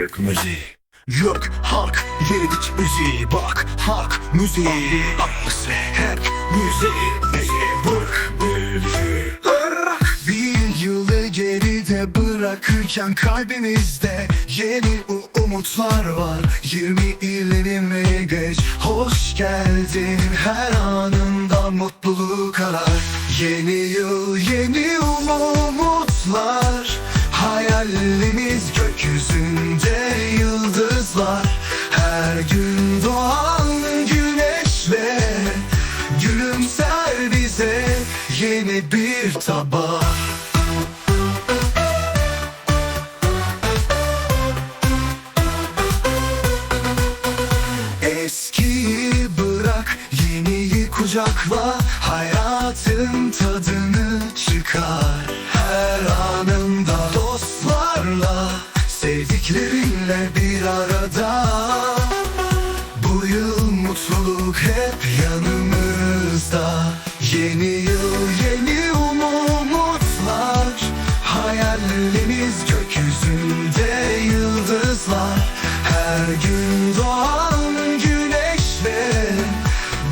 Müziği. Yok halk yedik müziği. Bak halk müziği. Aklısı hep müziği bırak müziği. Bir yılı geride bırakırken kalbimizde Yeni umutlar var. Yirmi ilerimi geç? Hoş geldin. Her anında mutluluk arar. Yeni yıl yeni umutlar Gülümser bize yeni bir tabak. Eskiyi bırak yeniyi kucakla Hayatın tadını çıkar. Her anında dostlarla Sevdiklerinle bir arada. Bu yıl mutluluk hep Yeni yıl yeni umutlar Hayallerimiz gökyüzünde yıldızlar. Her gün doğan güneşle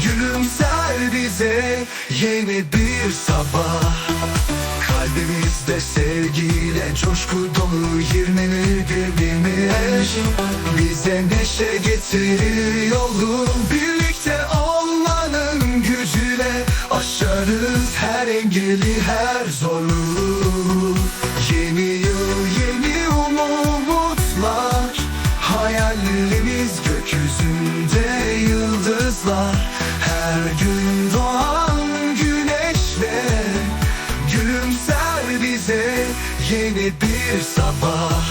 Gülümser bize yeni bir sabah. Kalbimizde sevgiyle coşku dolu yirmi birbirimiz. Bize neşe getirir yolu Aşarız her engeli her zorluğu Yeni yıl yeni umutlar. Hayallerimiz gökyüzünde yıldızlar. Her gün doğan güneşle Gülümser bize yeni bir sabah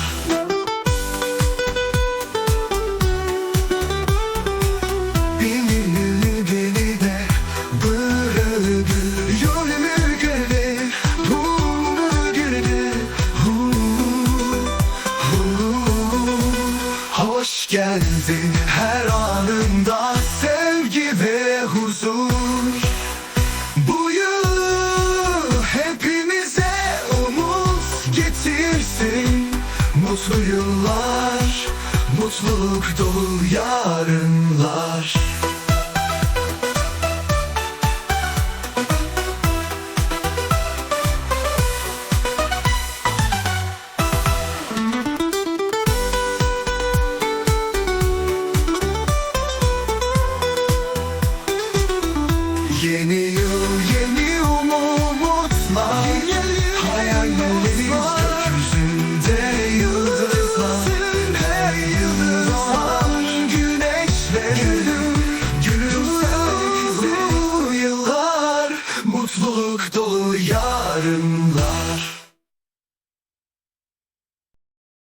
Hoş geldin her anında Sevgi ve huzur. Bu yıl hepimize umut getirsin. Mutlu yıllar, mutluluk dolu yarınlar Yeni yıl yeni umutlar Hayallerimiz gökyüzünde yıldızlar. Her yıl doğan güneşle bize yıllar. Mutluluk dolu yarınlar